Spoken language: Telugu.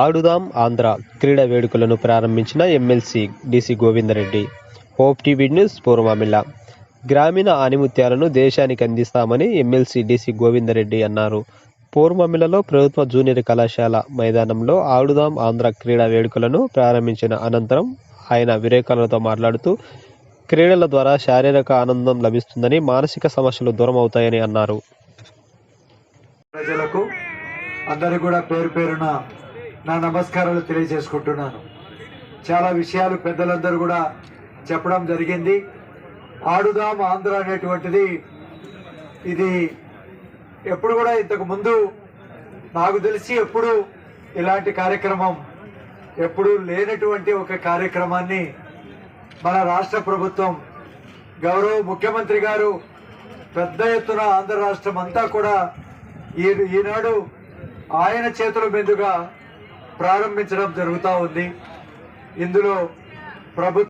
ఆడుదాం ఆంధ్ర క్రీడా వేడుకలను ప్రారంభించిన MLC DC Govindareddy. Hope TV news పూర్వమిల్ల. గ్రామీణ ఆనిముత్యాలను దేశానికి అందిస్తామని ఎమ్మెల్సీ డిసి గోవిందరెడ్డి అన్నారు. పూర్వమిళలో ప్రభుత్వ జూనియర్ కళాశాల మైదానంలో ఆడుదాం ఆంధ్ర క్రీడా వేడుకలను ప్రారంభించిన అనంతరం ఆయన విరేకరులతో మాట్లాడుతూ క్రీడల ద్వారా శారీరక ఆనందం లభిస్తుందని మానసిక సమస్యలు దూరం అవుతాయని అన్నారు. ప్రజలకు అందరూ కూడా పేరు పేరున నా నమస్కారాలు తెలియజేసుకుంటున్నాను. చాలా విషయాలు పెద్దలందరూ కూడా చెప్పడం జరిగింది. ఆడుదాం ఆంధ్ర అనేటువంటిది ఇది ఎప్పుడు కూడా ఇంతకు ముందు నాకు తెలిసి ఎప్పుడు ఇలాంటి కార్యక్రమం ఎప్పుడు లేనటువంటి ఒక కార్యక్రమాన్ని మన రాష్ట్ర ప్రభుత్వం గౌరవ ముఖ్యమంత్రి గారు పెద్ద ఎత్తున ఆంధ్ర రాష్ట్రం అంతా కూడా ఈ ఈనాడు ఆయన చేతుల మీదుగా ప్రారంభించడం జరుగుతూ ఉంది. ఇందులో ప్రభుత్వం